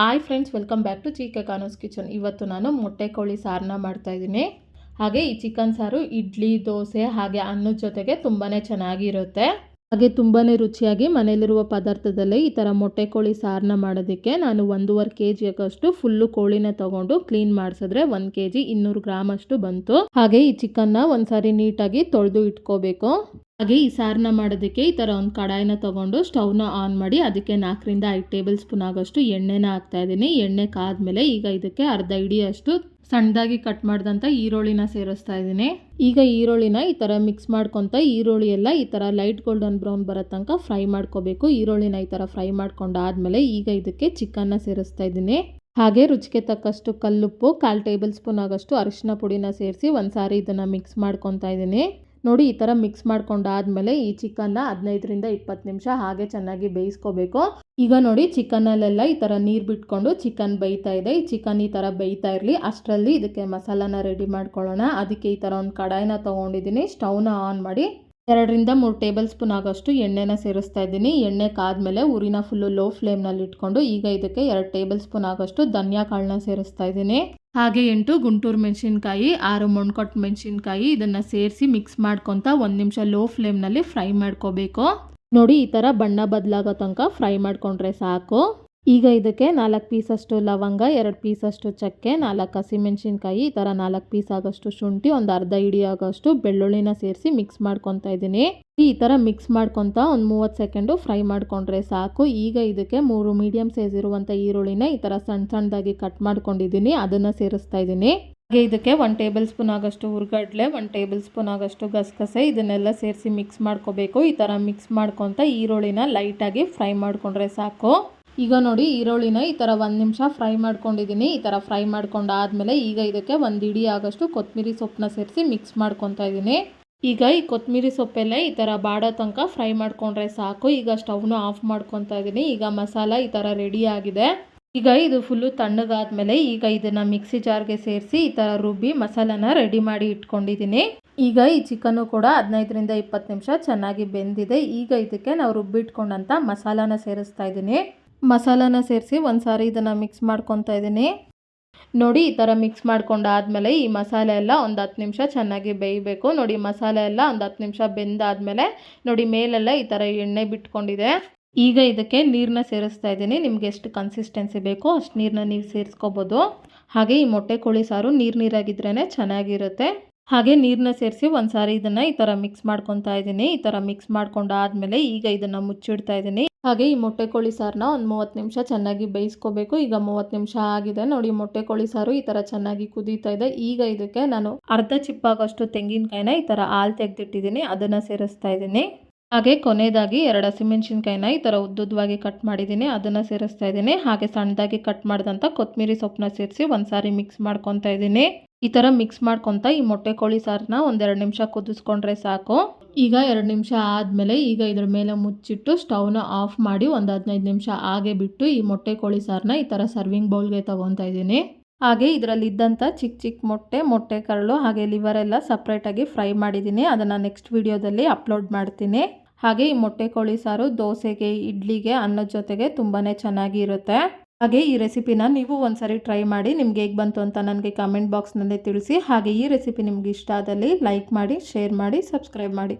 Hi friends welcome back to ಚಿಕ್ಕ ಕಾನೋಸ್ kitchen ಇವತ್ತು ನಾನು ಮೊಟ್ಟೆ ಕೋಳಿ ಸಾರನ್ನ ಮಾಡ್ತಾ ಇದ್ದೀನಿ. ಹಾಗೆ ಈ ಚಿಕನ್ ಸಾರು, ಇಡ್ಲಿ, ದೋಸೆ, ಹಾಗೆ ಅನ್ನದ ಜೊತೆಗೆ ತುಂಬಾ ಚೆನ್ನಾಗಿರುತ್ತೆ. ಹಾಗೆ ತುಂಬಾ ರುಚಿಯಾಗಿ ಮನೆಯಲ್ಲಿರುವ ಪದಾರ್ಥದಲ್ಲೇ ಈ ಥರ ಮೊಟ್ಟೆ ಕೋಳಿ ಸಾರನ್ನ ಮಾಡೋದಕ್ಕೆ ನಾನು ಒಂದೂವರೆ ಕೆ ಜಿಯಷ್ಟು ಫುಲ್ಲು ಕೋಳಿನ ತಗೊಂಡು ಕ್ಲೀನ್ ಮಾಡಿಸಿದ್ರೆ ಒಂದು ಕೆ ಜಿ ಇನ್ನೂರು ಗ್ರಾಮ್ ಅಷ್ಟು ಬಂತು. ಹಾಗೆ ಈ ಚಿಕನ್ನ ಒಂದ್ಸಾರಿ ನೀಟಾಗಿ ತೊಳೆದು ಇಟ್ಕೋಬೇಕು. ಹಾಗೆ ಈ ಸಾರನ್ನ ಮಾಡೋದಕ್ಕೆ ಈ ಥರ ಒಂದು ಕಡಾಯಿನ ತೊಗೊಂಡು ಸ್ಟವ್ನ ಆನ್ ಮಾಡಿ ಅದಕ್ಕೆ ನಾಲ್ಕರಿಂದ ಐದು ಟೇಬಲ್ ಸ್ಪೂನ್ ಆಗೋಷ್ಟು ಎಣ್ಣೆನ ಹಾಕ್ತಾ ಇದ್ದೀನಿ. ಎಣ್ಣೆ ಕಾದ್ಮೇಲೆ ಈಗ ಇದಕ್ಕೆ ಅರ್ಧ ಇಡಿಯಷ್ಟು ಸಣ್ಣದಾಗಿ ಕಟ್ ಮಾಡಿದಂಥ ಈರುಳ್ಳಿನ ಸೇರಿಸ್ತಾ ಇದ್ದೀನಿ. ಈಗ ಈರುಳ್ಳಿನ ಈ ಥರ ಮಿಕ್ಸ್ ಮಾಡ್ಕೊತ ಈರುಳ್ಳಿ ಎಲ್ಲ ಈ ಥರ ಲೈಟ್ ಗೋಲ್ಡನ್ ಬ್ರೌನ್ ಬರೋ ತನಕ ಫ್ರೈ ಮಾಡ್ಕೋಬೇಕು. ಈರುಳ್ಳಿನ ಈ ಥರ ಫ್ರೈ ಮಾಡ್ಕೊಂಡಾದ್ಮೇಲೆ ಈಗ ಇದಕ್ಕೆ ಚಿಕನ್ನ ಸೇರಿಸ್ತಾ ಇದ್ದೀನಿ. ಹಾಗೆ ರುಚಿಗೆ ತಕ್ಕಷ್ಟು ಕಲ್ಲುಪ್ಪು, ಕಾಲು ಟೇಬಲ್ ಸ್ಪೂನ್ ಆಗೋಷ್ಟು ಅರಿಶಿನ ಪುಡಿನ ಸೇರಿಸಿ ಒಂದು ಸಾರಿ ಇದನ್ನು ಮಿಕ್ಸ್ ಮಾಡ್ಕೊತಾ ಇದ್ದೀನಿ. ನೋಡಿ ಈ ಥರ ಮಿಕ್ಸ್ ಮಾಡ್ಕೊಂಡಾದ್ಮೇಲೆ ಈ ಚಿಕನ್ನ ಹದಿನೈದರಿಂದ ಇಪ್ಪತ್ತು ನಿಮಿಷ ಹಾಗೆ ಚೆನ್ನಾಗಿ ಬೇಯಿಸ್ಕೋಬೇಕು. ಈಗ ನೋಡಿ ಚಿಕನಲ್ಲೆಲ್ಲ ಈ ಥರ ನೀರು ಬಿಟ್ಕೊಂಡು ಚಿಕನ್ ಬೇಯ್ತಾ ಇದೆ. ಈ ಚಿಕನ್ ಈ ಥರ ಬೇಯ್ತಾ ಇರಲಿ. ಅಷ್ಟರಲ್ಲಿ ಇದಕ್ಕೆ ಮಸಾಲಾನ ರೆಡಿ ಮಾಡ್ಕೊಳ್ಳೋಣ. ಅದಕ್ಕೆ ಈ ಥರ ಒಂದು ಕಡಾಯಿನ ತೊಗೊಂಡಿದ್ದೀನಿ. ಸ್ಟೌನ ಆನ್ ಮಾಡಿ ಎರಡರಿಂದ ಮೂರು ಟೇಬಲ್ ಸ್ಪೂನ್ ಆಗೋಷ್ಟು ಎಣ್ಣೆನ ಸೇರಿಸ್ತಾ ಇದ್ದೀನಿ. ಎಣ್ಣೆ ಕಾದ್ಮೇಲೆ ಊರಿನ ಫುಲ್ಲು ಲೋ ಫ್ಲೇಮ್ನಲ್ಲಿ ಇಟ್ಕೊಂಡು ಈಗ ಇದಕ್ಕೆ ಎರಡು ಟೇಬಲ್ ಸ್ಪೂನ್ ಆಗೋಷ್ಟು ಧನಿಯಾ ಕಾಳನ್ನ ಸೇರಿಸ್ತಾ ಇದ್ದೀನಿ. ಹಾಗೆ ಎಂಟು ಗುಂಟೂರು ಮೆಣಸಿನ್ಕಾಯಿ, ಆರು ಮೊಣ್ಕೊಟ್ಟು ಮೆಣಸಿನ್ಕಾಯಿ ಇದನ್ನು ಸೇರಿಸಿ ಮಿಕ್ಸ್ ಮಾಡ್ಕೊತ ಒಂದು ನಿಮಿಷ ಲೋ ಫ್ಲೇಮ್ನಲ್ಲಿ ಫ್ರೈ ಮಾಡ್ಕೋಬೇಕು. ನೋಡಿ ಈ ಥರ ಬಣ್ಣ ಬದಲಾಗೋ ತನಕ ಫ್ರೈ ಮಾಡ್ಕೊಂಡ್ರೆ ಸಾಕು. ಈಗ ಇದಕ್ಕೆ ನಾಲ್ಕು ಪೀಸಷ್ಟು ಲವಂಗ, ಎರಡು ಪೀಸಷ್ಟು ಚಕ್ಕೆ, ನಾಲ್ಕು ಹಸಿಮೆಣ್ಸಿನ್ಕಾಯಿ, ಈ ಥರ ನಾಲ್ಕು ಪೀಸ್ ಆಗೋಷ್ಟು ಶುಂಠಿ, ಒಂದು ಅರ್ಧ ಇಡಿ ಆಗೋಷ್ಟು ಬೆಳ್ಳುಳ್ಳಿನ ಸೇರಿಸಿ ಮಿಕ್ಸ್ ಮಾಡ್ಕೊತಾ ಇದ್ದೀನಿ ಈ ಥರ ಮಿಕ್ಸ್ ಮಾಡ್ಕೊತ ಒಂದು ಮೂವತ್ತು ಸೆಕೆಂಡು ಫ್ರೈ ಮಾಡಿಕೊಂಡ್ರೆ ಸಾಕು. ಈಗ ಇದಕ್ಕೆ ಮೂರು ಮೀಡಿಯಮ್ ಸೈಜ್ ಇರುವಂಥ ಈರುಳ್ಳಿನ ಈ ಥರ ಸಣ್ಣ ಸಣ್ಣದಾಗಿ ಕಟ್ ಮಾಡ್ಕೊಂಡಿದ್ದೀನಿ ಅದನ್ನು ಸೇರಿಸ್ತಾ ಇದ್ದೀನಿ ಹಾಗೆ ಇದಕ್ಕೆ ಒನ್ ಟೇಬಲ್ ಸ್ಪೂನ್ ಆಗೋಷ್ಟು ಹುರ್ಗಡ್ಲೆ ಒನ್ ಟೇಬಲ್ ಸ್ಪೂನ್ ಆಗೋಷ್ಟು ಗಸಗಸೆ, ಇದನ್ನೆಲ್ಲ ಸೇರಿಸಿ ಮಿಕ್ಸ್ ಮಾಡ್ಕೋಬೇಕು. ಈ ಥರ ಮಿಕ್ಸ್ ಮಾಡ್ಕೊತ ಈರುಳ್ಳಿನ ಲೈಟಾಗಿ ಫ್ರೈ ಮಾಡಿಕೊಂಡ್ರೆ ಸಾಕು. ಈಗ ನೋಡಿ ಈರುಳ್ಳಿನ ಈ ಥರ ಒಂದು ನಿಮಿಷ ಫ್ರೈ ಮಾಡ್ಕೊಂಡಿದ್ದೀನಿ. ಈ ಥರ ಫ್ರೈ ಮಾಡ್ಕೊಂಡಾದಮೇಲೆ ಈಗ ಇದಕ್ಕೆ ಒಂದು ಇಡೀ ಆಗೋಷ್ಟು ಕೊತ್ತಂಬರಿ ಸೊಪ್ಪನ್ನ ಸೇರಿಸಿ ಮಿಕ್ಸ್ ಮಾಡ್ಕೊತಾ ಇದ್ದೀನಿ. ಈಗ ಈ ಕೊತ್ತಂಬರಿ ಸೊಪ್ಪೆಲ್ಲ ಈ ಥರ ಬಾಡೋ ತನಕ ಫ್ರೈ ಮಾಡ್ಕೊಂಡ್ರೆ ಸಾಕು. ಈಗ ಸ್ಟವ್ನ ಆಫ್ ಮಾಡ್ಕೊತಾ ಇದ್ದೀನಿ. ಈಗ ಮಸಾಲ ಈ ಥರ ರೆಡಿ ಆಗಿದೆ. ಈಗ ಇದು ಫುಲ್ಲು ತಣ್ಣಗಾದ್ಮೇಲೆ ಈಗ ಇದನ್ನು ಮಿಕ್ಸಿ ಜಾರ್ಗೆ ಸೇರಿಸಿ ಈ ಥರ ರುಬ್ಬಿ ಮಸಾಲಾನ ರೆಡಿ ಮಾಡಿ ಇಟ್ಕೊಂಡಿದ್ದೀನಿ. ಈಗ ಈ ಚಿಕನ್ನು ಕೂಡ ಹದಿನೈದರಿಂದ ಇಪ್ಪತ್ತು ನಿಮಿಷ ಚೆನ್ನಾಗಿ ಬೆಂದಿದೆ. ಈಗ ಇದಕ್ಕೆ ನಾವು ರುಬ್ಬಿಟ್ಕೊಂಡಂಥ ಮಸಾಲಾನ ಸೇರಿಸ್ತಾ ಇದ್ದೀನಿ. ಮಸಾಲಾನ ಸೇರಿಸಿ ಒಂದು ಸಾರಿ ಇದನ್ನು ಮಿಕ್ಸ್ ಮಾಡ್ಕೊತಾ ಇದ್ದೀನಿ. ನೋಡಿ ಈ ಥರ ಮಿಕ್ಸ್ ಮಾಡ್ಕೊಂಡಾದಮೇಲೆ ಈ ಮಸಾಲೆ ಎಲ್ಲ ಒಂದು ಹತ್ತು ನಿಮಿಷ ಚೆನ್ನಾಗಿ ಬೇಯಬೇಕು. ನೋಡಿ ಮಸಾಲೆ ಎಲ್ಲ ಒಂದು ಹತ್ತು ನಿಮಿಷ ಬೆಂದಾದಮೇಲೆ ನೋಡಿ ಮೇಲೆಲ್ಲ ಈ ಥರ ಎಣ್ಣೆ ಬಿಟ್ಕೊಂಡಿದೆ. ಈಗ ಇದಕ್ಕೆ ನೀರನ್ನ ಸೇರಿಸ್ತಾ ಇದ್ದೀನಿ. ನಿಮ್ಗೆ ಎಷ್ಟು ಕನ್ಸಿಸ್ಟೆನ್ಸಿ ಬೇಕೋ ಅಷ್ಟು ನೀರನ್ನ ನೀವು ಸೇರಿಸ್ಕೋಬೋದು. ಹಾಗೆ ಈ ಮೊಟ್ಟೆ ಕೋಳಿ ಸಾರು ನೀರು ನೀರಾಗಿದ್ರೇ ಚೆನ್ನಾಗಿರುತ್ತೆ. ಹಾಗೆ ನೀರನ್ನ ಸೇರಿಸಿ ಒಂದು ಸಾರಿ ಇದನ್ನು ಈ ಥರ ಮಿಕ್ಸ್ ಮಾಡ್ಕೊತಾ ಇದ್ದೀನಿ. ಈ ಥರ ಮಿಕ್ಸ್ ಮಾಡ್ಕೊಂಡಾದಮೇಲೆ ಈಗ ಇದನ್ನು ಮುಚ್ಚಿಡ್ತಾ ಇದ್ದೀನಿ. ಹಾಗೆ ಈ ಮೊಟ್ಟೆ ಕೋಳಿ ಸಾರನ್ನ ಒಂದು ಮೂವತ್ತು ನಿಮಿಷ ಚೆನ್ನಾಗಿ ಬೇಯಿಸ್ಕೋಬೇಕು. ಈಗ ಮೂವತ್ತು ನಿಮಿಷ ಆಗಿದೆ. ನೋಡಿ ಮೊಟ್ಟೆ ಕೋಳಿ ಸಾರು ಈ ಥರ ಚೆನ್ನಾಗಿ ಕುದೀತಾ ಇದೆ. ಈಗ ಇದಕ್ಕೆ ನಾನು ಅರ್ಧ ಚಿಪ್ಪಾಗೋಷ್ಟು ತೆಂಗಿನಕಾಯಿನ ಈ ಥರ ಹಾಲು ತೆಗೆದಿಟ್ಟಿದ್ದೀನಿ. ಅದನ್ನು ಸೇರಿಸ್ತಾ ಇದ್ದೀನಿ. ಹಾಗೆ ಕೊನೆಯದಾಗಿ ಎರಡು ಹಸಿಮೆಣ್ಸಿನ್ಕಾಯಿನ ಈ ಥರ ಉದ್ದುದ್ದವಾಗಿ ಕಟ್ ಮಾಡಿದ್ದೀನಿ. ಅದನ್ನು ಸೇರಿಸ್ತಾ ಇದ್ದೀನಿ. ಹಾಗೆ ಸಣ್ಣದಾಗಿ ಕಟ್ ಮಾಡಿದಂಥ ಕೊತ್ತಂಬರಿ ಸೊಪ್ಪನ್ನ ಸೇರಿಸಿ ಒಂದು ಸಾರಿ ಮಿಕ್ಸ್ ಮಾಡ್ಕೊತಾ ಇದ್ದೀನಿ. ಈ ಥರ ಮಿಕ್ಸ್ ಮಾಡ್ಕೊತ ಈ ಮೊಟ್ಟೆ ಕೋಳಿ ಸಾರನ್ನ ಒಂದೆರಡು ನಿಮಿಷ ಕುದಿಸ್ಕೊಂಡ್ರೆ ಸಾಕು. ಈಗ ಎರಡು ನಿಮಿಷ ಆದಮೇಲೆ ಈಗ ಇದ್ರ ಮೇಲೆ ಮುಚ್ಚಿಟ್ಟು ಸ್ಟವ್ನ ಆಫ್ ಮಾಡಿ ಒಂದು ಹದಿನೈದು ನಿಮಿಷ ಹಾಗೆ ಬಿಟ್ಟು ಈ ಮೊಟ್ಟೆ ಕೋಳಿ ಸಾರನ್ನ ಈ ಥರ ಸರ್ವಿಂಗ್ ಬೌಲ್ಗೆ ತೊಗೊತಾ ಇದ್ದೀನಿ. ಹಾಗೆ ಇದರಲ್ಲಿ ಇದ್ದಂಥ ಚಿಕ್ಕ ಚಿಕ್ಕ ಮೊಟ್ಟೆ ಮೊಟ್ಟೆ ಕರಳು ಹಾಗೆ ಲಿವರ್ ಎಲ್ಲ ಸಪ್ರೇಟಾಗಿ ಫ್ರೈ ಮಾಡಿದ್ದೀನಿ. ಅದನ್ನು ನೆಕ್ಸ್ಟ್ ವಿಡಿಯೋದಲ್ಲಿ ಅಪ್ಲೋಡ್ ಮಾಡ್ತೀನಿ. ಹಾಗೆ ಈ ಮೊಟ್ಟೆ ಕೋಳಿ ಸಾರು ದೋಸೆಗೆ, ಇಡ್ಲಿಗೆ, ಅನ್ನದ ಜೊತೆಗೆ ತುಂಬಾ ಚೆನ್ನಾಗಿ ಇರುತ್ತೆ ಹಾಗೆ ಈ ರೆಸಿಪಿನ ನೀವು ಒಂದ್ಸರಿ ಟ್ರೈ ಮಾಡಿ ನಿಮ್ಗೆ ಹೇಗೆ ಬಂತು ಅಂತ ನನಗೆ ಕಮೆಂಟ್ ಬಾಕ್ಸ್ನಲ್ಲಿ ತಿಳಿಸಿ. ಹಾಗೆ ಈ ರೆಸಿಪಿ ನಿಮ್ಗೆ ಇಷ್ಟ ಆದಲ್ಲಿ ಲೈಕ್ ಮಾಡಿ ಶೇರ್ ಮಾಡಿ ಸಬ್ಸ್ಕ್ರೈಬ್ ಮಾಡಿ.